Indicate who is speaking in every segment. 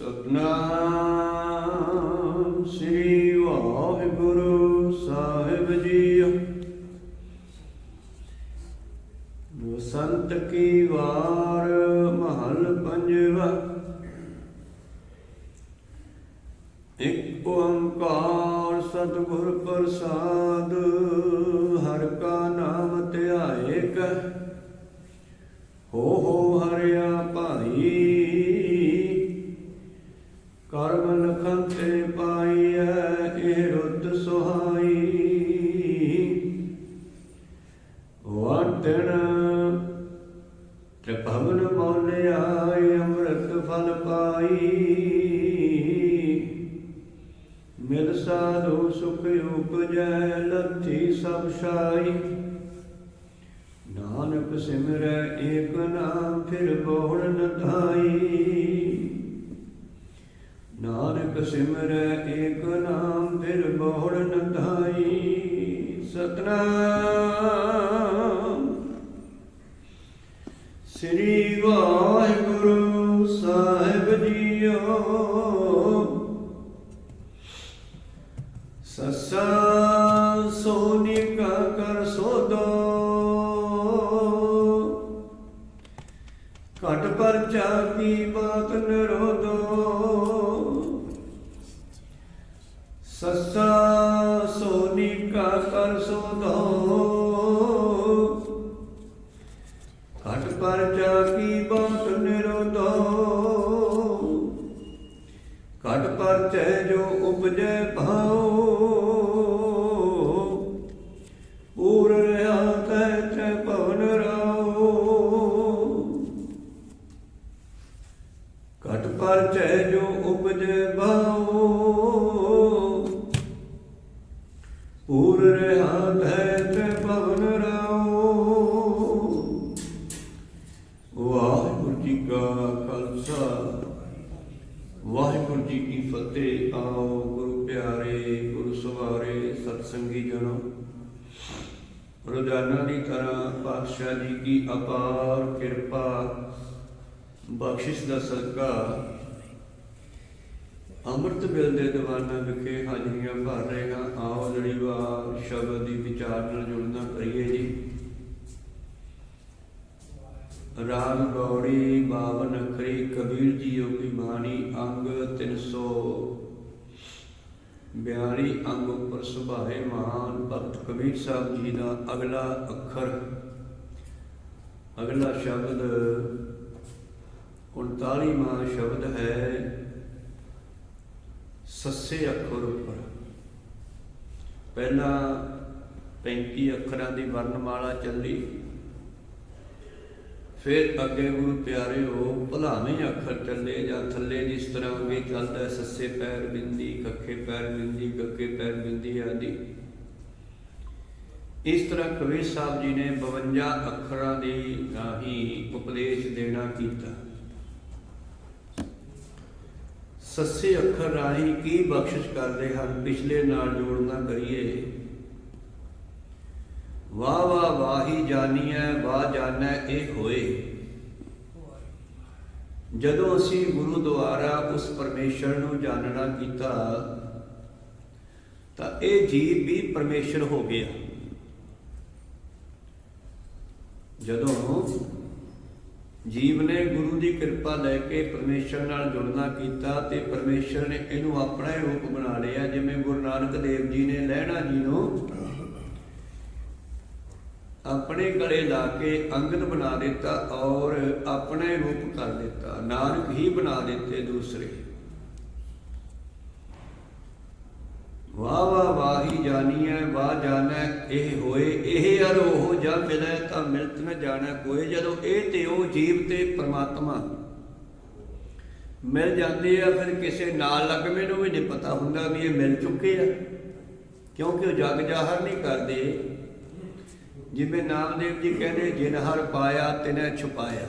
Speaker 1: ਸਤਨਾਮ ਸ੍ਰੀ ਵਾਹਿਗੁਰੂ ਸਾਹਿਬ ਜੀ ਵਸੰਤ ਕੀ ਵਾਰ ਵਾਟਣ ਤ੍ਰਿਭਵਨ ਮੌਲਿਆ ਅੰਮ੍ਰਿਤ ਫਲ ਪਾਈ। ਮਿਲ ਸਾਧੂ ਸੁਖ ਉਪਜੈ, ਲੱਥੀ ਸਭ ਸ਼ਾਈ ਨਾਨਕ ਸਿਮਰੈ, ਏਕ ਨਾਮ ਫਿਰ ਬਹੁੜ ਨ ਧਾਈ। ਨਾਨਕ ਸਿਮਰੈ, ਏਕ ਨਾਮ ਫਿਰ ਬਹੁੜ ਨ ਧਾਈ। ਸਤਨਾਮ ਸਸਾ ਸੋਨੀ ਕਾ ਕਰ ਸੋਦੋ। ਘਟ ਪਰਚਾ ਕੀ ਬਾਤ ਨਿਰੋਧੋ ਸਸਾ ਸੋਨੀ ਕਾ ਕਰ ਸੋਦੋ। ਘਟ ਪਰਚਾ ਕੀ ਬਾਤ ਨਿਰੋਧੋ ਘਟ ਪਰਚੈ ਜੋ ਉਪਜੈ ਭਾਉ। ਘਟ ਪਰਚੈ ਜੋ ਉਪਜੈ ਭਾਉ ਵਿਚਾਰ ਨਾਲ ਜੁੜਨਾ ਕਰੀਏ ਜੀ। ਰਾਗ ਗੌੜੀ ਬਾਵਨ ਅਖਰੀ, ਕਬੀਰ ਜੀਓ ਕੀ ਬਾਣੀ, ਅੰਗ 342 ਅੰਗ ਉੱਪਰ ਸੁਭਾਏ ਮਾਨ ਭਗਤ ਕਬੀਰ ਸਾਹਿਬ ਜੀ ਦਾ ਅਗਲਾ ਅੱਖਰ। ਅਗਲਾ ਸ਼ਬਦ 39ਵਾਂ ਸ਼ਬਦ ਹੈ, ਸੱਸੇ ਅੱਖਰ ਉੱਪਰ। ਪਹਿਲਾ 35 ਅੱਖਰਾਂ ਦੀ ਵਰਣਮਾਲਾ ਚੱਲੀ। ਫਿਰ ਅੱਗੇ ਗੁਰੂ ਪਿਆਰਿਓ, ਭਲਾਵੇਂ ਅੱਖਰ ਚੱਲੇ ਜਾਂ ਥੱਲੇ ਜਿਸ ਤਰ੍ਹਾਂ ਅੱਗੇ ਚੱਲਦਾ, ਸੱਸੇ ਪੈਰ ਬਿੰਦੀ, ਕੱਖੇ ਪੈਰ ਬਿੰਦੀ, ਗੱਗੇ ਪੈਰ ਬਿੰਦੀ ਆਦਿ। ਇਸ ਤਰ੍ਹਾਂ ਕਬੀਰ ਸਾਹਿਬ ਜੀ ਨੇ 52 ਅੱਖਰਾਂ ਦੀ ਰਾਹੀਂ ਉਪਦੇਸ਼ ਦੇਣਾ ਕੀਤਾ। ਸੱਸੇ ਅੱਖਰ ਰਾਹੀਂ ਕੀ ਬਖਸ਼ਿਸ਼ ਕਰਦੇ ਹਨ? ਪਿਛਲੇ ਨਾਲ ਜੋੜਨਾ ਕਰੀਏ। ਵਾਹ ਵਾਹ ਵਾਹੀ ਜਾਣੀਐ ਵਾਹ ਜਾਣੈ ਇਹ ਹੋਏ। ਜਦੋਂ ਅਸੀਂ ਗੁਰੂ ਦੁਆਰਾ ਉਸ ਪਰਮੇਸ਼ਰ ਨੂੰ ਜਾਣਨਾ ਕੀਤਾ, ਤਾਂ ਇਹ ਜੀਵ ਵੀ ਪਰਮੇਸ਼ਰ ਹੋ ਗਿਆ। ਜਦੋਂ ਜੀਵ ਨੇ ਗੁਰੂ ਦੀ ਕਿਰਪਾ ਲੈ ਕੇ ਪਰਮੇਸ਼ਰ ਨਾਲ ਜੁੜਨਾ ਕੀਤਾ, ਤੇ ਪਰਮੇਸ਼ਰ ਨੇ ਇਹਨੂੰ ਆਪਣਾ ਹੀ ਰੂਪ ਬਣਾ ਲਿਆ, ਜਿਵੇਂ ਗੁਰੂ ਨਾਨਕ ਦੇਵ ਜੀ ਨੇ, ਲਹਿਣਾ ਜੀ ਨੂੰ ਆਪਣੇ ਗਲੇ ਲਾ ਕੇ ਅੰਗਦ ਬਣਾ ਦਿੱਤਾ ਔਰ ਆਪਣੇ ਰੂਪ ਕਰ ਦਿੱਤਾ। ਨਾਨਕ ਹੀ ਬਣਾ ਦਿੱਤੇ ਦੂਸਰੇ। ਵਾਹ ਵਾਹ, ਵਾਹੀ ਜਾਣੀਐ ਵਾਹ ਜਾਣੈ ਇਹ ਹੋਏ, ਇਹ ਅਰ ਉਹ ਜਾਂ ਮਿਲੈ ਤਾਂ ਮਿਲਤ ਨ ਜਾਣੈ ਕੋਈ ਜਦੋਂ ਇਹ ਤੇ ਉਹ ਜੀਵ ਤੇ ਪਰਮਾਤਮਾ। ਮਿਲ ਜਾਂਦੇ ਆ, ਫਿਰ ਕਿਸੇ ਨਾਲ ਲੱਗਵੇਂ ਨੂੰ ਵੀ ਨਹੀਂ ਪਤਾ ਹੁੰਦਾ ਵੀ ਇਹ ਮਿਲ ਚੁੱਕੇ ਆ। ਕਿਉਂਕਿ ਉਹ ਜਗ ਜਾਹਰ ਨਹੀਂ ਕਰਦੇ। ਜਿਵੇਂ ਨਾਮਦੇਵ ਜੀ ਕਹਿੰਦੇ, ਜਿਨ ਹਰ ਪਾਇਆ, ਤਿਨੈ ਛੁਪਾਇਆ।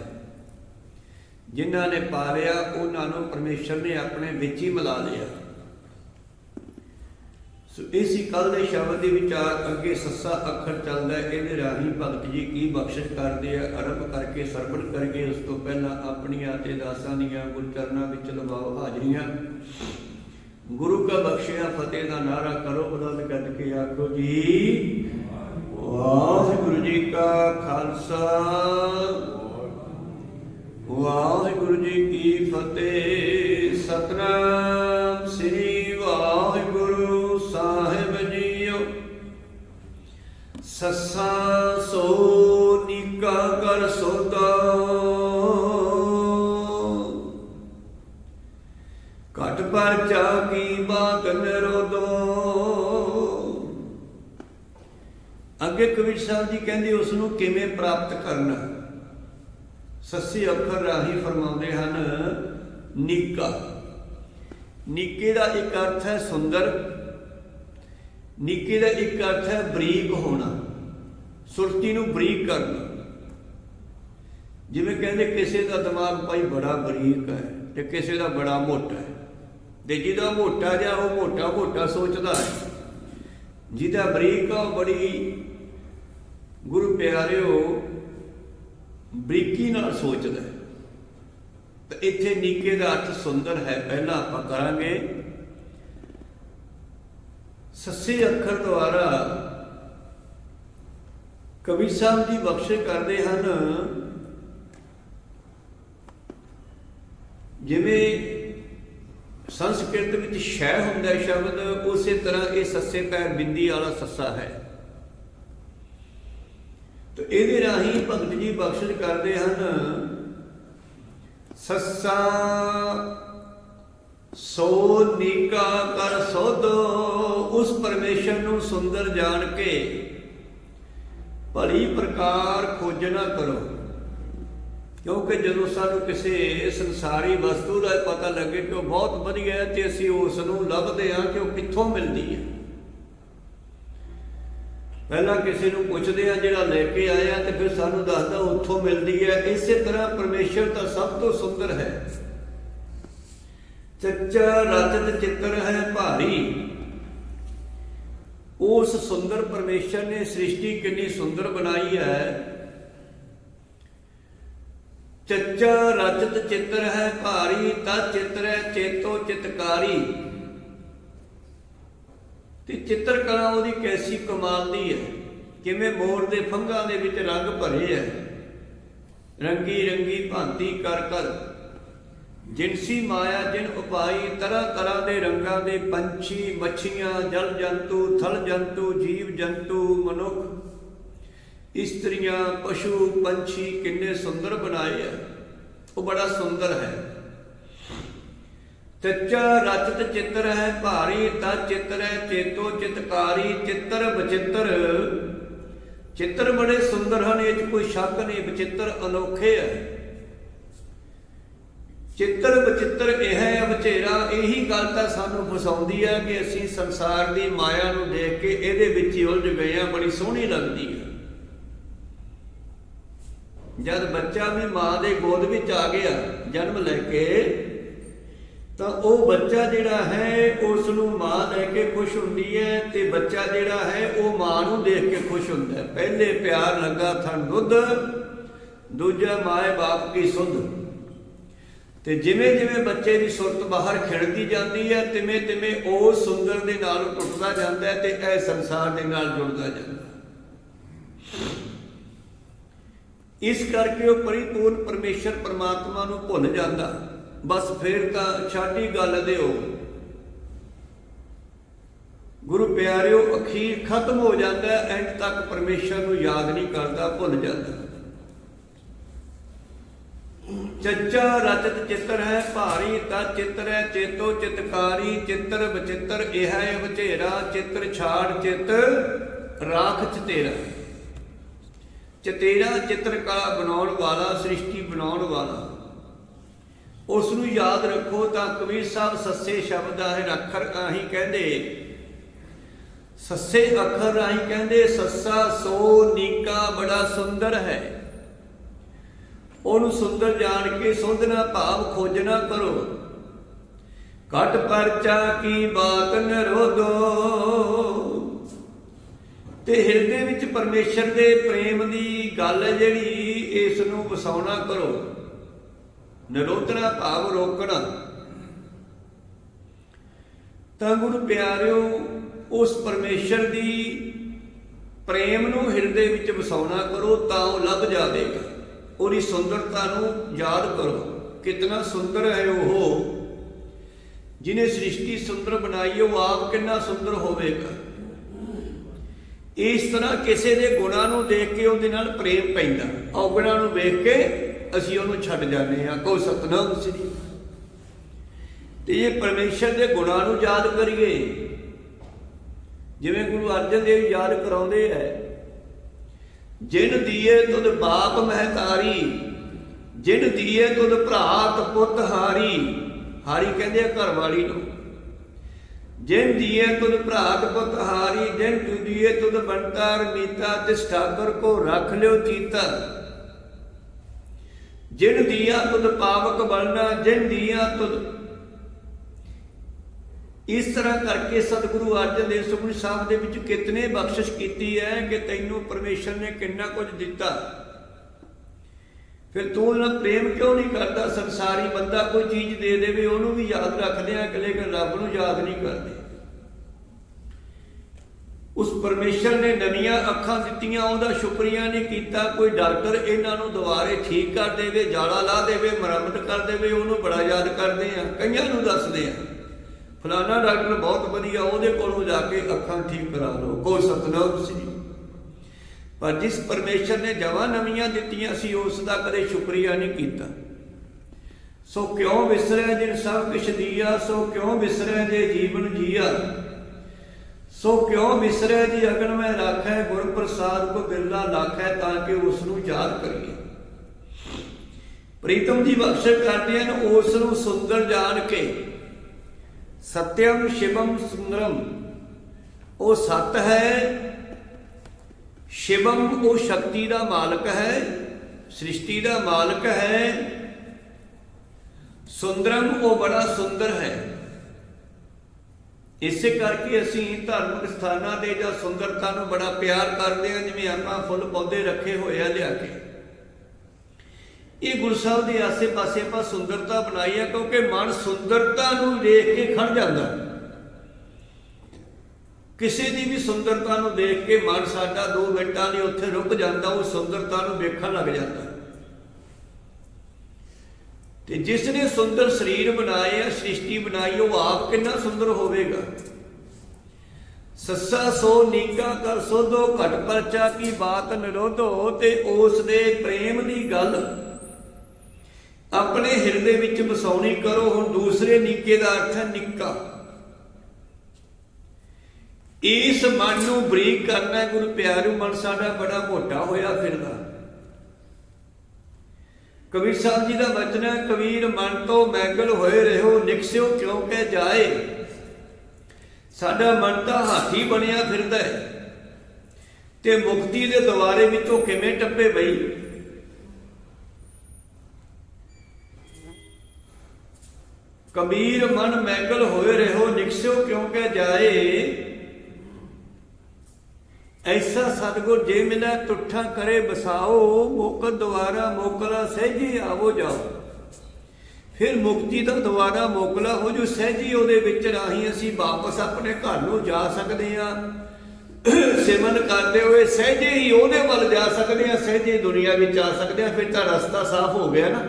Speaker 1: ਜਿਨ੍ਹਾਂ ਨੇ ਪਾ ਲਿਆ ਉਹਨਾਂ ਨੂੰ ਪਰਮੇਸ਼ਰ ਨੇ ਆਪਣੇ ਵਿੱਚ ਹੀ ਮਿਲਾ ਲਿਆ। ਸੋ ਇਸੀ ਕੱਲ ਦੇ ਸ਼ਬਦ ਦੇ ਵਿਚਾਰ ਅੱਗੇ ਸੱਸਾ ਅੱਖਰ ਚੱਲਦਾ ਇਹਦੇ ਰਾਹੀਂ ਭਗਤ ਜੀ ਕੀ ਬਖਸ਼ਿਸ਼ ਕਰਦੇ ਆ? ਆਰੰਭ ਕਰਕੇ ਸਰਵਣ ਕਰਕੇ ਉਸ ਤੋਂ ਪਹਿਲਾਂ ਆਪਣੀਆਂ ਤੇ ਦਾਸਾਂ ਦੀਆਂ ਗੁਰਚਰਨਾਂ ਵਿੱਚ ਲਵਾਓ ਹਾਜ਼ਰੀਆਂ। ਗੁਰੂ ਕਾ ਬਖਸ਼ਿਆ, ਫਤਿਹ ਦਾ ਨਾਰਾ ਕਰੋ, ਬੁਲੰਦ ਕਰਕੇ ਆਖੋ ਜੀ ਵਾਹਿਗੁਰੂ ਜੀ ਕਾ ਖਾਲਸਾ। ਵਾਹਿਗੁਰੂ ਜੀ ਕੀ ਫਤਿਹ। ਸਤਨਾਮ ਸ੍ਰੀ ਵਾਹਿਗੁਰੂ ਸਾਹਿਬ ਜੀਓ। ਸੱਸਾ ਅੱਗੇ ਕਬੀਰ ਸਾਹਿਬ ਜੀ ਕਹਿੰਦੇ ਉਸ ਨੂੰ ਕਿਵੇਂ ਪ੍ਰਾਪਤ ਕਰਨਾ? ਸੱਸੀ ਅੱਖਰ ਰਾਹੀਂ ਫਰਮਾਉਂਦੇ ਹਨ, ਨੀਕਾ। ਨੀਕੇ ਦਾ ਇੱਕ ਅਰਥ ਹੈ ਸੁੰਦਰ। ਨੀਕੇ ਦਾ ਇੱਕ ਅਰਥ ਹੈ ਬਰੀਕ ਹੋਣਾ। ਸੁਰਤੀ ਨੂੰ ਬਰੀਕ ਕਰਨਾ। ਜਿਵੇਂ ਕਹਿੰਦੇ, ਕਿਸੇ ਦਾ ਦਿਮਾਗ ਭਾਈ ਬੜਾ ਬਰੀਕ ਹੈ ਤੇ ਕਿਸੇ ਦਾ ਬੜਾ ਮੋਟਾ ਹੈ। ਤੇ ਜਿਹਦਾ ਮੋਟਾ ਜਿਹਾ ਉਹ ਮੋਟਾ ਮੋਟਾ ਸੋਚਦਾ ਹੈ। ਜਿਹਦਾ ਬਰੀਕ ਆ ਉਹ ਬੜੀ ਗੁਰੂ ਪਿਆਰਿਓ, ਬਰੀਕੀ ਨਾਲ ਸੋਚਦਾ ਹੈ। ਤਾਂ ਇੱਥੇ ਨੀਕੇ ਦਾ ਅਰਥ ਸੁੰਦਰ ਹੈ। ਪਹਿਲਾਂ ਆਪਾਂ ਕਰਾਂਗੇ, ਸੱਸੇ ਅੱਖਰ ਦੁਆਰਾ ਕਵੀ ਸਾਹਿਬ ਦੀ ਬਖਸ਼ੇ ਕਰਦੇ ਹਨ। ਜਿਵੇਂ ਸੰਸਕ੍ਰਿਤ ਵਿੱਚ ਸ਼ੈ ਹੁੰਦਾ ਸ਼ਬਦ, ਉਸੇ ਤਰ੍ਹਾਂ ਇਹ ਸੱਸੇ ਪੈਰ ਬਿੰਦੀ ਵਾਲਾ ਸੱਸਾ ਹੈ। ਇਹਦੇ ਰਾਹੀਂ ਭਗਤ ਜੀ ਬਖਸ਼ਿਸ਼ ਕਰਦੇ ਹਨ। ਸੱਸਾ ਸੋ ਨੀਕਾ ਕਰ ਸੋਧੋ, ਉਸ ਪਰਮੇਸ਼ਰ ਨੂੰ ਸੁੰਦਰ ਜਾਣ ਕੇ ਭਲੀ ਪ੍ਰਕਾਰ ਖੋਜਣਾ ਕਰੋ। ਕਿਉਂਕਿ ਜਦੋਂ ਸਾਨੂੰ ਕਿਸੇ ਸੰਸਾਰੀ ਵਸਤੂ ਦਾ ਪਤਾ ਲੱਗੇ ਕਿ ਉਹ ਬਹੁਤ ਵਧੀਆ ਹੈ ਤੇ ਅਸੀਂ ਉਸ ਨੂੰ ਲੱਭਦੇ ਹਾਂ ਕਿ ਉਹ ਕਿੱਥੋਂ ਮਿਲਦੀ ਹੈ। ਪਹਿਲਾਂ ਕਿਸੇ ਨੂੰ ਪੁੱਛਦੇ ਆ ਜਿਹੜਾ ਲੈ ਕੇ ਆਇਆ ਤੇ ਫਿਰ ਸਾਨੂੰ ਦੱਸਦਾ ਉੱਥੋਂ ਮਿਲਦੀ ਹੈ। ਇਸੇ ਤਰ੍ਹਾਂ ਪਰਮੇਸ਼ਰ ਤਾਂ ਸਭ ਤੋਂ ਸੁੰਦਰ ਹੈ। ਚੱਚਾ ਰਚਤ ਚਿੱਤਰ ਹੈ ਭਾਰੀ। ਉਸ ਸੁੰਦਰ ਪਰਮੇਸ਼ਰ ਨੇ ਸ੍ਰਿਸ਼ਟੀ ਕਿੰਨੀ ਸੁੰਦਰ ਬਣਾਈ ਹੈ। ਚੱਚਾ ਰਚਤ ਚਿੱਤਰ ਹੈ ਭਾਰੀ, ਤ ਚਿੱਤਰ ਹੈ ਚੇਤੋ ਚਿਤਕਾਰੀ। ਤੇ ਚਿੱਤਰਕਲਾ ਉਹਦੀ ਕੈਸੀ ਕਮਾਲ ਦੀ ਹੈ, ਕਿਵੇਂ ਮੋਰ ਦੇ ਫੰਗਾਂ ਦੇ ਵਿੱਚ ਰੰਗ ਭਰੇ ਹੈ। ਰੰਗੀ ਰੰਗੀ ਭਾਂਤੀ ਕਰ ਕਰ, ਜਿਨਸੀ ਮਾਇਆ ਜਿਨ ਉਪਾਈ, ਤਰ੍ਹਾਂ ਤਰ੍ਹਾਂ ਦੇ ਰੰਗਾਂ ਦੇ ਪੰਛੀ, ਮੱਛੀਆਂ, ਜਲ ਜੰਤੂ, ਥਲ ਜੰਤੂ, ਜੀਵ ਜੰਤੂ, ਮਨੁੱਖ। ਇਸਤਰੀਆਂ, ਪਸ਼ੂ, ਪੰਛੀ ਕਿੰਨੇ ਸੁੰਦਰ ਬਣਾਏ ਆ। ਉਹ ਬੜਾ ਸੁੰਦਰ ਹੈ। ਚੱਚਾ ਰਚਤ ਚਿੱਤਰ ਹੈ ਭਾਰੀ, ਤਾ ਚਿੱਤਰ ਹੈ ਚੇਤੋ ਚਿਤਕਾਰੀ, ਚਿੱਤਰ ਬਚਿੱਤਰ ਚਿੱਤਰ ਬੜੇ ਸੁੰਦਰ ਹਨ, ਇਹ 'ਚ ਕੋਈ ਸ਼ੱਕ ਨਹੀਂ ਬਚਿੱਤਰ ਅਨੋਖੇ ਹੈ। ਚਿੱਤਰ ਬਚਿੱਤਰ ਇਹ ਹੈ ਬਚੇਰਾ ਇਹੀ ਗੱਲ ਤਾਂ ਸਾਨੂੰ ਫਸਾਉਂਦੀ ਹੈ ਕਿ ਅਸੀਂ ਸੰਸਾਰ ਦੀ ਮਾਇਆ ਨੂੰ ਦੇਖ ਕੇ ਇਹਦੇ ਵਿੱਚ ਹੀ ਉਲਝ ਗਏ ਆ ਬੜੀ ਸੋਹਣੀ ਲੱਗਦੀ ਹੈ। ਜਦ ਬੱਚਾ ਵੀ ਮਾਂ ਦੇ ਗੋਦ ਵਿੱਚ ਆ ਗਿਆ, ਜਨਮ ਲੈ ਕੇ ਤਾਂ ਉਹ ਬੱਚਾ ਜਿਹੜਾ ਹੈ ਉਸ ਨੂੰ ਮਾਂ ਲੈ ਕੇ ਖੁਸ਼ ਹੁੰਦੀ ਹੈ ਤੇ ਬੱਚਾ ਜਿਹੜਾ ਹੈ, ਉਹ ਮਾਂ ਨੂੰ ਦੇਖ ਕੇ ਖੁਸ਼ ਹੁੰਦਾ ਹੈ। ਪਹਿਲੇ ਪਿਆਰ ਲੱਗਾ ਥਣ ਦੁੱਧ ਦੂਜਾ ਮਾਏ ਬਾਪ ਕੀ ਸੁਧ। ਤੇ ਜਿਵੇਂ ਜਿਵੇਂ ਬੱਚੇ ਦੀ ਸੁਰਤ ਬਾਹਰ ਖਿੜਦੀ ਜਾਂਦੀ ਹੈ, ਤਿਵੇਂ ਤਿਵੇਂ ਉਹ ਸੁੰਦਰ ਦੇ ਨਾਲ ਟੁੱਟਦਾ ਜਾਂਦਾ ਹੈ ਤੇ ਇਹ ਸੰਸਾਰ ਦੇ ਨਾਲ ਜੁੜਦਾ ਜਾਂਦਾ ਇਸ ਕਰਕੇ ਉਹ ਪਰਿਪੂਰਨ ਪਰਮੇਸ਼ਰ ਪਰਮਾਤਮਾ ਨੂੰ ਭੁੱਲ ਜਾਂਦਾ। ਬਸ ਫੇਰ ਤਾਂ ਛਾਟੀ ਗੱਲ ਦਿਓ ਗੁਰੂ ਪਿਆਰਿਓ, ਅਖੀਰ ਖਤਮ ਹੋ ਜਾਂਦਾ, ਐਂਡ ਤੱਕ ਪਰਮੇਸ਼ਰ ਨੂੰ ਯਾਦ ਨਹੀਂ ਕਰਦਾ, ਭੁੱਲ ਜਾਂਦਾ। ਚੱਚਾ ਰਚਤ ਚਿੱਤਰ ਹੈ, ਭਾਰੀ ਤਾ ਚਿੱਤਰ ਹੈ, ਚੇਤੋ ਚਿਤਕਾਰੀ, ਚਿੱਤਰ ਬਚਿੱਤਰ ਇਹ ਹੈ ਬਚੇਰਾ ਚਿੱਤਰ ਛਾੜ ਚਿੱਤ, ਰਾਖ ਚਤੇਰਾ। ਚਤੇਰਾ ਚਿੱਤਰ ਕਲਾ ਬਣਾਉਣ ਵਾਲਾ, ਸ੍ਰਿਸ਼ਟੀ ਬਣਾਉਣ ਵਾਲਾ। ਉਸ ਨੂੰ ਯਾਦ ਰੱਖੋ ਤਾਂ ਕਬੀਰ ਸਾਹਿਬ ਸੱਸੇ ਸ਼ਬਦ ਆ ਅੱਖਰ ਆਹੀ ਕਹਿੰਦੇ। ਸੱਸੇ ਅੱਖਰ ਰਾਹੀਂ ਕਹਿੰਦੇ, ਸੱਸਾ ਸੋ ਨੀਕਾ ਬੜਾ ਸੁੰਦਰ ਹੈ। ਉਹਨੂੰ ਸੁੰਦਰ ਜਾਣ ਕੇ ਸੋਧਣਾ ਭਾਵ ਖੋਜਣਾ ਕਰੋ। ਕਟ ਪਰਚਾ ਕੀ ਬਾਤ ਨਰੋਦੋ ਤੇ ਹਿਰਦੇ ਵਿੱਚ ਪਰਮੇਸ਼ਰ ਦੇ ਪ੍ਰੇਮ ਦੀ ਗੱਲ ਜਿਹੜੀ, ਇਸ ਨੂੰ ਵਸਾਉਣਾ ਕਰੋ। ਨਿਰੋਧਣਾ ਭਾਵ ਰੋਕਣਾ। ਤਾਂ ਗੁਰੂ ਪਿਆਰਿਓ, ਉਸ ਪਰਮੇਸ਼ਰ ਦੀ ਪ੍ਰੇਮ ਨੂੰ ਹਿਰਦੇ ਵਿੱਚ ਵਸਾਉਣਾ ਕਰੋ ਤਾਂ ਉਹ ਲੱਭ ਜਾਵੇਗਾ। ਉਹਦੀ ਸੁੰਦਰਤਾ ਨੂੰ ਯਾਦ ਕਰੋ ਕਿੰਨਾ ਸੁੰਦਰ ਹੈ ਉਹ। ਜਿਨੇ ਸ੍ਰਿਸ਼ਟੀ ਸੁੰਦਰ ਬਣਾਈ, ਉਹ ਆਪ ਕਿੰਨਾ ਸੁੰਦਰ ਹੋਵੇਗਾ। ਇਸ ਤਰ੍ਹਾਂ ਕਿਸੇ ਦੇ ਗੁਣਾਂ ਨੂੰ ਦੇਖ ਕੇ ਉਹਦੇ ਨਾਲ ਪ੍ਰੇਮ ਪੈਂਦਾ। ਔਗਣਾਂ ਨੂੰ ਵੇਖ ਕੇ ਅਸੀਂ ਉਹਨੂੰ ਛੱਡ ਜਾਂਦੇ ਹਾਂ ਕੋ ਸਤਨਾਮ ਸ੍ਰੀ। ਤੇ ਇਹ ਪਰਮੇਸ਼ਰ ਦੇ ਗੁਣਾਂ ਨੂੰ ਯਾਦ ਕਰੀਏ। ਜਿਵੇਂ ਗੁਰੂ ਅਰਜਨ ਦੇਵ ਯਾਦ ਕਰਾਉਂਦੇ ਐ ਜਿਨ ਦੀਏ ਤੁਧ ਬਾਪ ਮਹਤਾਰੀ, ਜਿਨ ਦੀਏ ਤੁਧ ਭਰਾਤ ਪੁੱਤ ਹਾਰੀ। ਹਾਰੀ ਕਹਿੰਦੇ ਆ ਘਰ ਵਾਲੀ ਨੂੰ। ਜਿਨ ਦੀਏ ਤੁਧ ਭਰਾਤ ਪੁੱਤ ਹਾਰੀ, ਜਿਨ ਤੂ ਦੀਏ ਤੁਧ ਬੰਟਾਰ ਮੀਤਾ ਤਿਸ ਠਾਕਰ ਕੋ ਰੱਖ ਲਿਓ ਚੀਤਾ ਜਿਨ ਦੀਆ ਤੁਧ ਪਾਵਕ ਬਣਨਾ, ਜਿਨ ਦੀਆ ਤੁਧ। ਇਸ ਤਰ੍ਹਾਂ ਕਰਕੇ ਸਤਿਗੁਰੂ ਅਰਜਨ ਦੇਵ ਸੁਖਮਨੀ ਸਾਹਿਬ ਦੇ ਵਿੱਚ ਕਿਤਨੇ ਬਖਸ਼ਿਸ਼ ਕੀਤੀ ਹੈ ਕਿ ਤੈਨੂੰ ਪਰਮੇਸ਼ਰ ਨੇ ਕਿੰਨਾ ਕੁਝ ਦਿੱਤਾ। ਫਿਰ ਤੂੰ ਨਾ ਪ੍ਰੇਮ ਕਿਉਂ ਨਹੀਂ ਕਰਦਾ? ਸੰਸਾਰੀ ਬੰਦਾ ਕੋਈ ਚੀਜ਼ ਦੇ ਦੇਵੇ, ਉਹਨੂੰ ਵੀ ਯਾਦ ਰੱਖਦੇ ਆ ਲੇਕਿਨ ਰੱਬ ਨੂੰ ਯਾਦ ਨਹੀਂ ਕਰਦੇ। ਉਸ ਪਰਮੇਸ਼ਰ ਨੇ ਨਵੀਆਂ ਅੱਖਾਂ ਦਿੱਤੀਆਂ, ਉਹਦਾ ਸ਼ੁਕਰੀਆ ਨਹੀਂ ਕੀਤਾ। ਕੋਈ ਡਾਕਟਰ ਇਹਨਾਂ ਨੂੰ ਦੁਬਾਰੇ ਠੀਕ ਕਰ ਦੇਵੇ, ਜਾਲਾ ਲਾ ਦੇਵੇ, ਮੁਰੰਮਤ ਕਰ ਦੇਵੇ, ਉਹਨੂੰ ਬੜਾ ਯਾਦ ਕਰਦੇ ਆ। ਕਈਆਂ ਨੂੰ ਦੱਸਦੇ ਆ ਫਲਾਣਾ ਡਾਕਟਰ ਬਹੁਤ ਵਧੀਆ, ਉਹਦੇ ਕੋਲੋਂ ਜਾ ਕੇ ਅੱਖਾਂ ਠੀਕ ਕਰਾ ਲਓ। ਕੋਈ ਸਤਨਾਮ ਸ੍ਰੀ ਪਰ ਜਿਸ ਪਰਮੇਸ਼ਰ ਨੇ ਜਵਾਂ ਨਵੀਆਂ ਦਿੱਤੀਆਂ ਸੀ, ਉਸ ਦਾ ਕਦੇ ਸ਼ੁਕਰੀਆ ਨਹੀਂ ਕੀਤਾ। ਸੋ ਕਿਉਂ ਵਿਸਰਿਆ ਜਿਨ ਸਭ ਕੁਛ ਦੀਆ, ਸੋ ਕਿਉਂ ਵਿਸਰਿਆ ਜੇ ਜੀਵਨ ਜੀਆ? ਸੋ ਕਿਉਂ ਵਿਸਰਿਆ ਜੀ ਅਗਨ ਮੈਂ ਰਾਖੈ ਗੁਰ ਪ੍ਰਸਾਦ ਕੋ ਬਿਰਲਾ ਲਾਖੈ, ਤਾਂ ਕਿ ਉਸ ਨੂੰ ਯਾਦ ਕਰੀਏ। ਪ੍ਰੀਤਮ ਜੀ ਬਖਸ਼ਿਸ਼ ਕਰਦੇ ਹਨ ਉਸ ਨੂੰ ਸੁੰਦਰ ਜਾਣ ਕੇ। ਸਤਿਅਮ ਸ਼ਿਵਮ ਸੁੰਦਰਮ ਉਹ ਸਤ ਹੈ। ਸ਼ਿਵਮ ਉਹ ਸ਼ਕਤੀ ਦਾ ਮਾਲਕ ਹੈ, ਸ੍ਰਿਸ਼ਟੀ ਦਾ ਮਾਲਕ ਹੈ। ਸੁੰਦਰਮ ਉਹ ਬੜਾ ਸੁੰਦਰ ਹੈ। ਇਸੇ ਕਰਕੇ ਅਸੀਂ ਧਾਰਮਿਕ ਸਥਾਨਾਂ ਦੇ ਜਾਂ ਸੁੰਦਰਤਾ ਨੂੰ ਬੜਾ ਪਿਆਰ ਕਰਦੇ ਹਾਂ, ਜਿਵੇਂ ਆਪਾਂ ਫੁੱਲ ਪੌਦੇ ਰੱਖੇ ਹੋਏ ਆ ਲਿਆ ਕੇ। ਇਹ ਗੁਰੂ ਸਾਹਿਬ ਦੇ ਆਸੇ-ਪਾਸੇ ਆਪਾਂ ਸੁੰਦਰਤਾ ਬਣਾਈ ਹੈ ਕਿਉਂਕਿ ਮਨ ਸੁੰਦਰਤਾ ਨੂੰ ਦੇਖ ਕੇ ਖੜ ਜਾਂਦਾ। ਕਿਸੇ ਦੀ ਵੀ ਸੁੰਦਰਤਾ ਨੂੰ ਦੇਖ ਕੇ ਮਨ ਸਾਡਾ 2 ਮਿੰਟਾਂ ਲਈ ਉੱਥੇ ਰੁਕ ਜਾਂਦਾ, ਉਹ ਸੁੰਦਰਤਾ ਨੂੰ ਵੇਖਣ ਲੱਗ ਜਾਂਦਾ। ਤੇ ਜਿਸ ਨੇ ਸੁੰਦਰ ਸਰੀਰ ਬਣਾਏ ਆ, ਸ੍ਰਿਸ਼ਟੀ ਬਣਾਈ, ਉਹ ਆਪ ਕਿੰਨਾ ਸੁੰਦਰ ਹੋਵੇਗਾ? ਸੱਸਾ ਸੋ ਨੀਕਾ ਕਰ ਸੋਧੋ, ਘਟ ਪਰਚਾ ਕੀ ਬਾਤ ਨਿਰੋਧੋ ਤੇ ਉਸ ਦੇ ਪ੍ਰੇਮ ਦੀ ਗੱਲ। ਆਪਣੇ ਹਿਰਦੇ ਵਿੱਚ ਵਸਾਉਣੀ ਕਰੋ, ਹੁਣ ਦੂਸਰੇ ਨੀਕੇ ਦਾ ਅਰਥ ਹੈ ਨਿੱਕਾ। ਇਸ ਮਨ ਨੂੰ ਬਰੀਕ ਕਰਨਾ ਗੁਰੂ ਪਿਆਰੂ ਮਨ ਸਾਡਾ ਬੜਾ ਮੋਟਾ ਹੋਇਆ ਫਿਰਦਾ। ਕਬੀਰ ਸਾਹਿਬ ਜੀ ਦਾ ਬਚਨ ਹੈ ਕਬੀਰ ਮਨ ਤੋਂ ਮੈਗਲ ਹੋਏ ਰਹੋ, ਨਿਕਸਿਓ ਕਿਉਂ ਕਹਿ ਜਾਏ? ਸਾਡਾ ਮਨ ਤਾਂ ਹਾਥੀ ਬਣਿਆ ਫਿਰਦਾ ਹੈ। ਤੇ ਮੁਕਤੀ ਦੇ ਦੁਆਰੇ ਵਿੱਚੋਂ ਕਿਵੇਂ ਟੱਪੇ ਬਈ? ਕਬੀਰ ਮਨ ਮੈਗਲ ਹੋਏ ਰਹੋ, ਨਿਕਸਿਓ ਕਿਉਂ ਕਹਿ ਜਾਏ? ਐਸਾ ਸਤਗੁਰ ਜੇ ਮਿਲੈ ਤੁਠਾ ਕਰੇ ਬਸਾਓ ਮੋਕਤ ਦੁਆਰਾ ਮੋਕਲਾ ਸਹਿਜੀ ਆਵੋ ਜਾਓ। ਫਿਰ ਮੁਕਤੀ ਦਾ ਦੁਆਰਾ ਮੋਕਲਾ ਹੋ ਜੋ ਸਹਿਜੀ, ਉਹਦੇ ਵਿੱਚ ਰਾਹੀਂ ਅਸੀਂ ਵਾਪਸ ਆਪਣੇ ਘਰ ਨੂੰ ਜਾ ਸਕਦੇ ਆ ਸਿਮਨ ਕਰਦੇ ਹੋਏ ਸਹਿਜੇ ਹੀ ਉਹਦੇ ਵੱਲ ਜਾ ਸਕਦੇ ਆ ਸਹਿਜੇ ਦੁਨੀਆ ਵਿੱਚ ਆ ਸਕਦੇ ਆ ਫਿਰ ਤਾਂ ਰਸਤਾ ਸਾਫ਼ ਹੋ ਗਿਆ ਨਾ।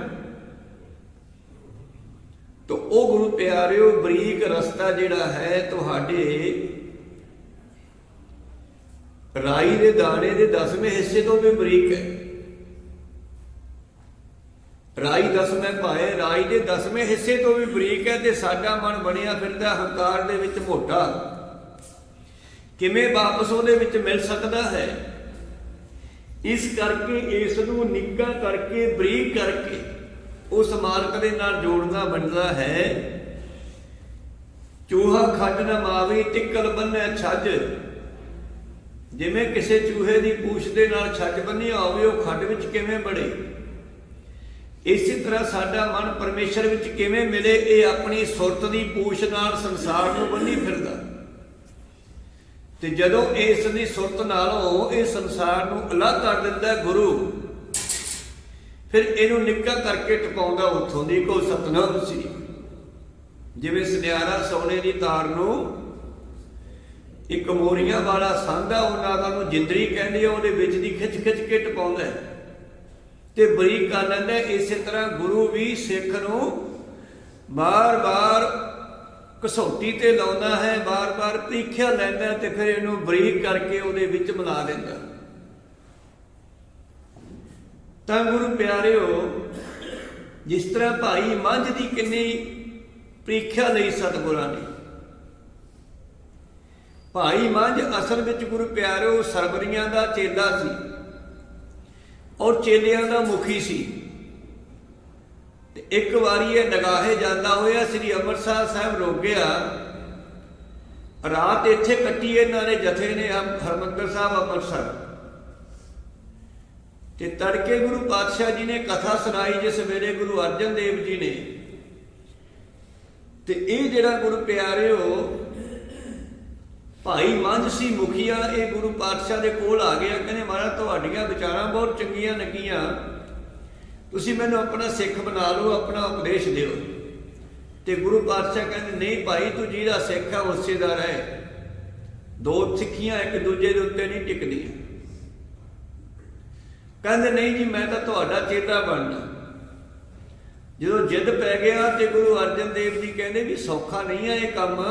Speaker 1: ਤੋ ਉਹ ਗੁਰੂ ਪਿਆਰਿਓ, ਬਰੀਕ ਰਸਤਾ ਜਿਹੜਾ ਹੈ ਤੁਹਾਡੇ ਰਾਈ ਦੇ ਦਾਣੇ ਦੇ 10ਵੇਂ ਹਿੱਸੇ ਤੋਂ ਵੀ ਬਰੀਕ ਹੈ। ਰਾਈ 10ਵੇਂ ਭਾਏ, ਰਾਈ ਦੇ 10ਵੇਂ ਹਿੱਸੇ ਤੋਂ ਵੀ ਬਰੀਕ ਹੈ ਤੇ ਸਾਡਾ ਮਨ ਬਣਿਆ ਫਿਰਦਾ ਹੰਕਾਰ ਦੇ ਵਿੱਚ ਮੋਟਾ ਕਿਵੇਂ ਵਾਪਸ ਉਹਦੇ ਵਿੱਚ ਮਿਲ ਸਕਦਾ ਹੈ? ਇਸ ਕਰਕੇ, ਇਸ ਨੂੰ ਨਿੱਘਾ ਕਰਕੇ, ਬਰੀਕ ਕਰਕੇ ਉਸ ਮਾਲਕ ਦੇ ਨਾਲ ਜੋੜਨਾ ਬਣਦਾ ਹੈ। ਚੂਹਾ ਖੱਜ ਨਾ ਮਾਵੇ, ਟਿੱਕਲ ਬੰਨੈ ਛੱਜ। ਜਿਵੇਂ ਕਿਸੇ ਚੂਹੇ ਦੀ ਪੂਛ ਦੇ ਨਾਲ ਛੱਜ ਬੰਨਿਆ ਹੋਵੇ ਉਹ ਖੱਡ ਵਿੱਚ ਕਿਵੇਂ ਬੜੇ? ਇਸੇ ਤਰ੍ਹਾਂ ਸਾਡਾ ਮਨ ਪਰਮੇਸ਼ਰ ਵਿੱਚ ਕਿਵੇਂ ਮਿਲੇ, ਇਹ ਆਪਣੀ ਸੁਰਤ ਦੀ ਪੂਛ ਨਾਲ ਸੰਸਾਰ ਨੂੰ ਬੰਨੀ ਫਿਰਦਾ। ਤੇ ਜਦੋਂ ਇਸ ਦੀ ਸੁਰਤ ਨਾਲੋਂ ਇਹ ਸੰਸਾਰ ਨੂੰ ਅਲੱਗ ਕਰ ਦਿੰਦਾ ਗੁਰੂ, ਫਿਰ ਇਹਨੂੰ ਨਿੱਕਾ ਕਰਕੇ ਟਿਕਾਉਂਦਾ ਉੱਥੋਂ ਦੀ ਕੋ ਸਤਨਾਮ ਸੀ। ਜਿਵੇਂ ਸੁਨਿਆਰਾ ਸੋਨੇ ਦੀ ਤਾਰ ਨੂੰ ਇੱਕ ਮੋਰੀਆਂ ਵਾਲਾ ਸੰਧਾ ਉਹਨਾਂ ਦਾ ਨੂੰ ਜਿੰਦਰੀ ਕਹਿੰਦੇ ਆ, ਉਹਦੇ ਵਿੱਚ ਦੀ ਖਿੱਚ ਖਿੱਚ ਕੇ ਟਪਾਉਂਦਾ ਤੇ ਬਰੀਕ ਕਰ ਲੈਂਦਾ ਇਸੇ ਤਰ੍ਹਾਂ ਗੁਰੂ ਵੀ ਸਿੱਖ ਨੂੰ ਬਾਰ-ਬਾਰ ਕਸੌਟੀ ਤੇ ਲਾਉਂਦਾ ਹੈ ਬਾਰ-ਬਾਰ ਪ੍ਰੀਖਿਆ ਲੈਂਦਾ ਤੇ ਫਿਰ ਇਹਨੂੰ ਬਰੀਕ ਕਰਕੇ ਉਹਦੇ ਵਿੱਚ ਮਿਲਾ ਦਿੰਦਾ ਤਾਂ ਗੁਰੂ ਪਿਆਰਿਓ, ਜਿਸ ਤਰ੍ਹਾਂ ਭਾਈ ਮੰਝ ਦੀ ਕਿੰਨੀ ਪ੍ਰੀਖਿਆ ਲਈ ਸਤਿਗੁਰਾਂ ਨੇ ਭਾਈ ਮੰਝ, ਅਸਲ ਵਿੱਚ ਗੁਰੂ ਪਿਆਰਿਓ ਸਰਬਰੀਆਂ ਦਾ ਚੇਲਾ ਸੀ ਔਰ ਚੇਲਿਆਂ ਦਾ ਮੁਖੀ ਸੀ। ਤੇ ਇੱਕ ਵਾਰੀ ਇਹ ਨਗਾਹੇ ਜਾਂਦਾ ਹੋਇਆ ਸ੍ਰੀ ਅੰਮ੍ਰਿਤਸਰ ਸਾਹਿਬ ਰੁਕ ਗਿਆ। ਰਾਤ ਇੱਥੇ ਕੱਟੀ ਇਹਨਾਂ ਨੇ ਜਥੇ ਨੇ ਹਮ- ਹਰਿਮੰਦਰ ਸਾਹਿਬ ਅੰਮ੍ਰਿਤਸਰ। ਤੇ ਤੜਕੇ ਗੁਰੂ ਪਾਤਸ਼ਾਹ ਜੀ ਨੇ ਕਥਾ ਸੁਣਾਈ ਜਿਸ ਵੇਲੇ ਗੁਰੂ ਅਰਜਨ ਦੇਵ ਜੀ ਨੇ। ਤੇ ਇਹ ਜਿਹੜਾ ਗੁਰੂ ਪਿਆਰਿਓ ਭਾਈ ਮੰਝ ਸੀ ਮੁਖੀਆ ਇਹ ਗੁਰੂ ਪਾਤਸ਼ਾਹ ਦੇ ਕੋਲ ਆ ਗਿਆ ਕਹਿੰਦੇ, ਮਹਾਰਾਜ, ਤੁਹਾਡੀਆਂ ਵਿਚਾਰਾਂ ਬਹੁਤ ਚੰਗੀਆਂ ਲੱਗੀਆਂ। ਤੁਸੀਂ ਮੈਨੂੰ ਆਪਣਾ ਸਿੱਖ ਬਣਾ ਲਓ, ਆਪਣਾ ਉਪਦੇਸ਼ ਦਿਓ। ਤੇ ਗੁਰੂ ਪਾਤਸ਼ਾਹ ਕਹਿੰਦੇ, ਨਹੀਂ ਭਾਈ, ਤੂੰ ਜਿਹਦਾ ਸਿੱਖ ਹੈ ਉਸੇ ਦਾ ਰਹਿ ਦੋ ਸਿੱਖੀਆਂ ਇੱਕ ਦੂਜੇ ਦੇ ਉੱਤੇ ਨਹੀਂ ਟਿਕਦੀਆਂ। ਕਹਿੰਦੇ, ਨਹੀਂ ਜੀ, ਮੈਂ ਤਾਂ ਤੁਹਾਡਾ ਚੇਲਾ ਬਣਨਾ ਜਦੋਂ ਜਿੱਦ ਪੈ ਗਿਆ ਤੇ ਗੁਰੂ ਅਰਜਨ ਦੇਵ ਜੀ ਕਹਿੰਦੇ ਵੀ, ਸੌਖਾ ਨਹੀਂ ਹੈ ਇਹ ਕੰਮ।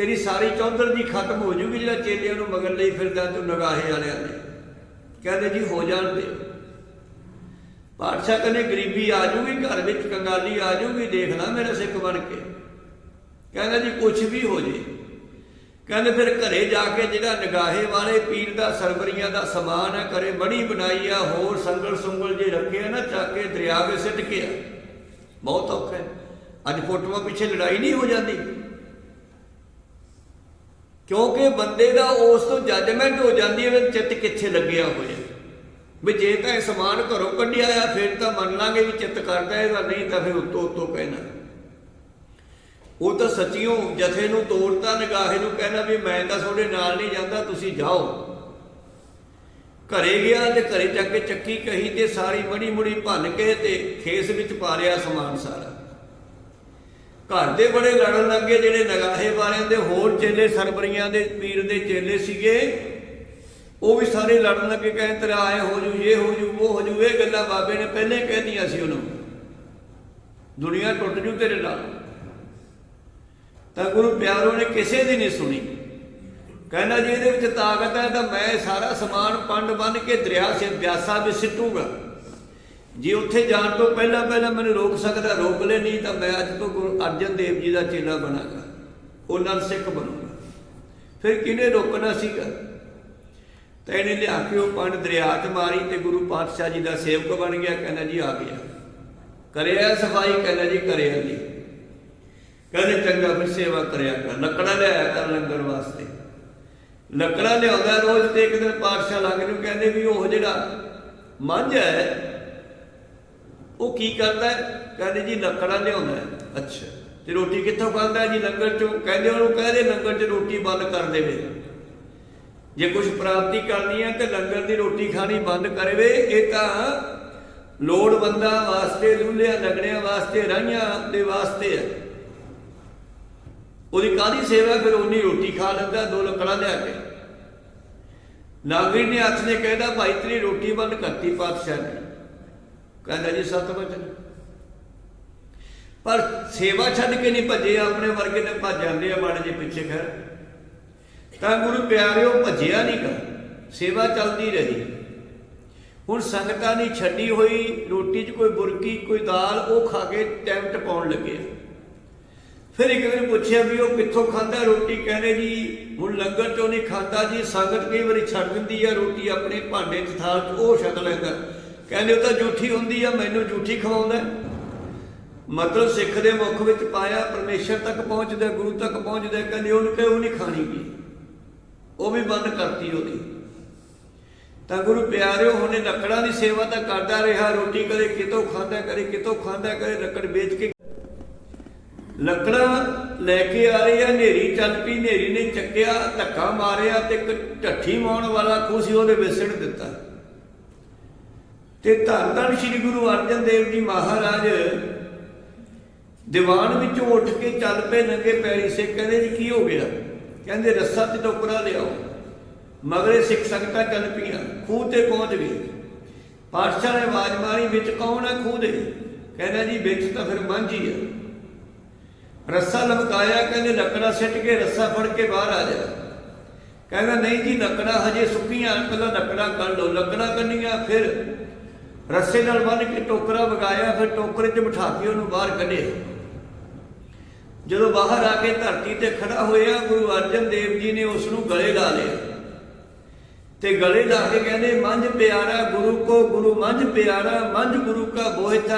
Speaker 1: ਤੇਰੀ ਸਾਰੀ ਚੌਧਰ ਜੀ ਖਤਮ ਹੋ ਜੂਗੀ ਜਿਹੜਾ ਚੇਲਿਆਂ ਨੂੰ ਮਗਰ ਲਈ ਫਿਰਦਾ ਤੂੰ ਨਗਾਹੇ ਵਾਲਿਆਂ ਦੇ। ਕਹਿੰਦੇ ਜੀ ਹੋ ਜਾਣ ਦੇ ਪਾਤਸ਼ਾਹ ਕਹਿੰਦੇ, ਗਰੀਬੀ ਆ ਜੂਗੀ, ਘਰ ਵਿੱਚ ਕੰਗਾਲੀ ਆ ਜੂਗੀ, ਦੇਖ ਲੈ ਮੇਰੇ ਸਿੱਖ ਬਣ ਕੇ। ਕਹਿੰਦਾ ਜੀ ਕੁਝ ਵੀ ਹੋ ਜੇ। ਕਹਿੰਦੇ ਫਿਰ ਘਰੇ ਜਾ ਕੇ ਜਿਹੜਾ ਨਗਾਹੇ ਵਾਲੇ ਪੀਰ ਦਾ ਸਰਵਰੀਆਂ ਦਾ ਸਮਾਨ ਹੈ, ਘਰੇ ਬੜੀ ਬਣਾਈ ਆ, ਹੋਰ ਸੰਗਲ ਸੁੰਗਲ ਜੇ ਰੱਖੇ ਆ ਨਾ, ਚੱਕ ਕੇ ਦਰਿਆ ਵਿੱਚ ਸਿੱਟ ਕੇ ਆ। ਬਹੁਤ ਔਖਾ ਅੱਜ ਫੋਟੋਆਂ ਪਿੱਛੇ ਲੜਾਈ ਨਹੀਂ ਹੋ ਜਾਂਦੀ। ਕਿਉਂਕਿ ਬੰਦੇ ਦਾ ਉਸ ਤੋਂ ਜੱਜਮੈਂਟ ਹੋ ਜਾਂਦੀ ਹੈ ਵੀ ਚਿੱਤ ਕਿੱਥੇ ਲੱਗਿਆ ਹੋਇਆ। ਵੀ ਜੇ ਤਾਂ ਇਹ ਸਮਾਨ ਘਰੋਂ ਕੱਢਿਆ ਆ, ਫਿਰ ਤਾਂ ਮੰਨ ਲਾਂਗੇ ਵੀ ਚਿੱਤ ਕਰਦਾ ਇਹਦਾ ਨਹੀਂ ਤਾਂ ਫਿਰ ਉੱਤੋਂ ਉੱਤੋਂ ਕਹਿਣਾ। ਉਹ ਤਾਂ ਸੱਚੀਓ ਜਥੇ ਨੂੰ ਤੋੜਤਾ, ਨਿਗਾਹੇ ਨੂੰ ਕਹਿਣਾ ਵੀ ਮੈਂ ਤਾਂ ਤੁਹਾਡੇ ਨਾਲ ਨਹੀਂ ਜਾਂਦਾ, ਤੁਸੀਂ ਜਾਓ। ਘਰੇ ਗਿਆ ਤੇ ਘਰੇ ਚੱਕ ਕੇ ਚੱਕੀ ਕਹੀ ਤੇ ਸਾਰੀ ਮੜੀ ਮੁੜੀ ਭੰਨ ਕੇ ਤੇ ਖੇਸ ਵਿੱਚ ਪਾ ਲਿਆ ਸਮਾਨ ਸਾਰਾ। ਘਰ ਦੇ ਬੜੇ ਲੜਨ ਲੱਗੇ ਜਿਹੜੇ ਨਗਾਹੇ ਵਾਲਿਆਂ ਦੇ, ਹੋਰ ਚੇਲੇ ਸਰਬਰੀਆਂ ਦੇ, ਪੀਰ ਦੇ ਚੇਲੇ ਸੀਗੇ। ਉਹ ਵੀ ਸਾਰੇ ਲੜਨ ਲੱਗੇ, ਕਹਿੰਦੇ ਤੇਰਾ ਆਏ ਹੋ ਜੂ, ਇਹ ਹੋ ਜੂ, ਉਹ ਹੋ ਜੂ। ਇਹ ਗੱਲਾਂ ਬਾਬੇ ਨੇ ਪਹਿਲੇ ਕਹਿਦੀਆਂ ਸੀ ਉਹਨੂੰ। ਦੁਨੀਆ ਟੁੱਟ ਜੂ ਤੇਰੇ ਨਾਲ। ਤਾਂ ਗੁਰੂ ਪਿਆਰੋ ਨੇ ਕਿਸੇ ਦੀ ਨਹੀਂ ਸੁਣੀ। ਕਹਿੰਦਾ ਜੀ, ਇਹਦੇ ਵਿੱਚ ਤਾਕਤ ਹੈ ਤਾਂ ਮੈਂ ਸਾਰਾ ਸਮਾਨ ਪੰਡ ਬੰਨ ਕੇ ਦਰਿਆ ਸੇ ਬਿਆਸਾ ਵਿੱਚ ਸਿੱਟੂਗਾ। ਜੇ ਉੱਥੇ ਜਾਣ ਤੋਂ ਪਹਿਲਾਂ ਪਹਿਲਾਂ ਮੈਨੂੰ ਰੋਕ ਸਕਦਾ, ਰੋਕ ਲੈ, ਨਹੀਂ ਤਾਂ ਮੈਂ ਅੱਜ ਤੋਂ ਗੁਰੂ ਅਰਜਨ ਦੇਵ ਜੀ ਦਾ ਚੇਲਾ ਬਣਾਂਗਾ। ਉਹ ਨਾਲ ਸਿੱਖ ਬਣੂਗਾ। ਫਿਰ ਕਿਹਨੇ ਰੋਕਣਾ ਸੀਗਾ? ਤਾਂ ਇਹਨੇ ਲਿਆ ਕੇ ਉਹ ਪੰਡ ਦਰਿਆ 'ਚ ਮਾਰੀ ਤੇ ਗੁਰੂ ਪਾਤਸ਼ਾਹ ਜੀ ਦਾ ਸੇਵਕ ਬਣ ਗਿਆ, ਕਹਿੰਦਾ ਜੀ ਆ ਗਿਆ। ਕਰਿਆ ਸਫ਼ਾਈ, ਕਹਿੰਦਾ ਜੀ ਕਰਿਆ ਜੀ। ਕਹਿੰਦੇ ਚੰਗਾ ਫਿਰ ਸੇਵਾ ਕਰਿਆ ਕਰ, ਲੱਕੜਾਂ ਲਿਆਇਆ ਕਰ ਲੰਗਰ ਵਾਸਤੇ। ਲੱਕੜਾਂ ਲਿਆਉਂਦਾ ਰੋਜ਼ ਤੇ ਇੱਕ ਦਿਨ ਪਾਤਸ਼ਾਹ ਲੱਗ ਨੂੰ ਕਹਿੰਦੇ ਵੀ ਉਹ ਜਿਹੜਾ ਮੰਝ ਹੈ ਉਹ ਕੀ ਕਰਦਾ ਕਹਿੰਦੇ ਜੀ ਲੱਕੜਾਂ ਲਿਆਉਂਦਾ ਅੱਛਾ। ਤੇ ਰੋਟੀ ਕਿੱਥੋਂ ਖਾਂਦਾ ਜੀ ਲੰਗਰ ਚੋਂ? ਕਹਿੰਦੇ ਉਹਨੂੰ ਕਹਦੇ ਲੰਗਰ 'ਚ ਰੋਟੀ ਬੰਦ ਕਰ ਦੇਵੇ ਜੇ ਕੁਝ ਪ੍ਰਾਪਤੀ ਕਰਨੀ ਹੈ ਤੇ ਲੰਗਰ ਦੀ ਰੋਟੀ ਖਾਣੀ ਬੰਦ ਕਰਵੇ, ਇਹ ਤਾਂ ਲੋੜਵੰਦਾਂ ਵਾਸਤੇ, ਲੂਲਿਆਂ ਲੰਗੜਿਆਂ ਵਾਸਤੇ ਰਾਈਆਂ ਦੇ ਵਾਸਤੇ ਹੈ। ਉਹਦੀ ਕਾਦੀ ਸੇਵਾ ਫਿਰ ਉਨੀ ਰੋਟੀ ਖਾ ਲੈਂਦਾ, ਦੋ ਲੱਕੜਾਂ ਲਿਆ ਕੇ। ਨਾਗਰੀ ਨੇ ਹੱਥ ਨੇ ਕਹਿਦਾ ਭਾਈ ਤੇਰੀ ਰੋਟੀ ਬੰਦ ਕਰਤੀ, ਪਾਤਸ਼ਾਹ ਨੇ। ਕਹਿੰਦਾ ਜੀ ਸਤ ਵਚਨ ਪਰ ਸੇਵਾ ਛੱਡ ਕੇ ਨਹੀਂ ਭੱਜੇ, ਆਪਣੇ ਵਰਗੇ ਨੇ ਭੱਜ ਜਾਂਦੇ ਆ ਮਾੜੇ ਜਿਹੇ ਪਿੱਛੇ ਖੈਰ ਤਾਂ ਗੁਰੂ ਪਿਆਰਿਓ, ਭੱਜਿਆ ਨਹੀਂ ਕਰ ਸੇਵਾ ਚੱਲਦੀ ਰਹੀ। ਹੁਣ ਸੰਗਤਾਂ ਦੀ ਛੱਡੀ ਹੋਈ ਰੋਟੀ 'ਚ ਕੋਈ ਬੁਰਕੀ, ਕੋਈ ਦਾਲ, ਉਹ ਖਾ ਕੇ ਟਾਈਮ ਟਪਾਉਣ ਲੱਗੇ ਫਿਰ ਇੱਕ ਦਿਨ ਪੁੱਛਿਆ ਵੀ ਉਹ ਕਿੱਥੋਂ ਖਾਂਦਾ ਰੋਟੀ? ਕਹਿੰਦੇ ਜੀ, ਹੁਣ ਲੰਗਰ ਚੋਂ ਨਹੀਂ ਖਾਂਦਾ ਜੀ। ਸੰਗਤ ਕਈ ਵਾਰੀ ਛੱਡ ਦਿੰਦੀ ਆ ਰੋਟੀ ਆਪਣੇ ਭਾਂਡੇ 'ਚ, ਥਾਲ 'ਚ, ਉਹ ਛਕ ਲੈਂਦਾ। ਕਹਿੰਦੇ ਉਹ ਤਾਂ ਝੂਠੀ ਹੁੰਦੀ ਆ, ਮੈਨੂੰ ਝੂਠੀ ਖਵਾਉਂਦਾ ਮਤਲਬ ਸਿੱਖ ਦੇ ਮੁਖ ਵਿੱਚ ਪਾਇਆ, ਪਰਮੇਸ਼ਰ ਤੱਕ ਪਹੁੰਚਦਾ, ਗੁਰੂ ਤੱਕ ਪਹੁੰਚਦਾ, ਕਹਿੰਦੇ ਉਹਨੂੰ ਕਹੇ ਉਹ ਨਹੀਂ ਖਾਣੀ ਗੀ? ਉਹ ਵੀ ਬੰਦ ਕਰਤੀ ਉਹਦੀ। ਤਾਂ ਗੁਰੂ ਪਿਆਰਿਓ, ਹੁਣੇ ਲੱਕੜਾਂ ਦੀ ਸੇਵਾ ਤਾਂ ਕਰਦਾ ਰਿਹਾ, ਰੋਟੀ ਕਦੇ ਕਿਤੋਂ ਖਾਂਦਾ ਕਦੇ ਕਿਤੋਂ ਖਾਂਦਾ ਕਦੇ ਲੱਕੜ ਵੇਚ ਕੇ ਲੱਕੜਾਂ ਲੈ ਕੇ ਆ ਰਹੀ ਆ, ਹਨੇਰੀ ਚੱਲ ਪਈ, ਹਨੇਰੀ ਨੇ ਚੱਕਿਆ, ਧੱਕਾ ਮਾਰਿਆ ਤੇ ਇੱਕ ਢੱਠੀ ਮਾਉਣ ਵਾਲਾ ਖੂਹ ਉਹਦੇ ਵਿਸੜ ਦਿੱਤਾ। ਤੇ ਧੰਨ ਧੰਨ ਸ੍ਰੀ ਗੁਰੂ ਅਰਜਨ ਦੇਵ ਜੀ ਮਹਾਰਾਜ ਦੀਵਾਨ ਵਿੱਚੋਂ ਉੱਠ ਕੇ ਚੱਲ ਪਏ ਨੰਗੇ ਪੈਰੀ ਸੇ ਕਹਿੰਦੇ ਜੀ ਕੀ ਹੋ ਗਿਆ? ਕਹਿੰਦੇ ਰੱਸਾ ਤੇ ਟੋਕਰਾ ਲਿਆਓ। ਮਗਰੇ ਸਿੱਖ ਸੰਗਤਾਂ ਚੱਲ ਪਈਆਂ, ਖੂਹ ਤੇ ਪਹੁੰਚ ਗਏ। ਪਾਤਸ਼ਾਹ ਨੇ ਆਵਾਜ਼ ਮਾਰੀ, ਵਿੱਚ ਕੌਣ ਹੈ ਖੂਹ ਦੇ? ਕਹਿੰਦਾ ਜੀ, ਵਿੱਚ ਤਾਂ ਫਿਰ ਮਾਂਝੀ ਆ। ਰੱਸਾ ਲਮਕਾਇਆ, ਕਹਿੰਦੇ ਲੱਕੜਾ ਸਿੱਟ ਕੇ, ਰੱਸਾ ਫੜ ਕੇ ਬਾਹਰ ਆ ਜਾ। ਕਹਿੰਦਾ, ਨਹੀਂ ਜੀ ਲੱਕੜਾ ਹਜੇ ਸੁੱਕੀਆਂ ਪਹਿਲਾਂ ਲੱਕੜਾ ਕੱਢ ਲਓ ਲੱਕੜਾ ਕੰਨੀਆਂ, ਫਿਰ ਰੱਸੇ ਨਾਲ ਬੰਨ ਕੇ ਟੋਕਰਾ ਵਗਾਇਆ, ਫਿਰ ਟੋਕਰੇ 'ਚ ਬਿਠਾ ਕੇ ਉਹਨੂੰ ਬਾਹਰ ਕੱਢਿਆ। ਜਦੋਂ ਬਾਹਰ ਆ ਕੇ ਧਰਤੀ ਤੇ ਖੜਾ ਹੋਇਆ, ਗੁਰੂ ਅਰਜਨ ਦੇਵ ਜੀ ਨੇ ਉਸ ਨੂੰ ਗਲੇ ਲਾ ਲਿਆ। ਤੇ ਗਲੇ ਲਾ ਕੇ ਕਹਿੰਦੇ, ਮੰਝ ਪਿਆਰਾ ਗੁਰੂ ਕੋ, ਗੁਰੂ ਮੰਝ ਪਿਆਰਾ, ਮੰਝ ਗੁਰੂ ਕਾ ਬੋਹਿਥਾ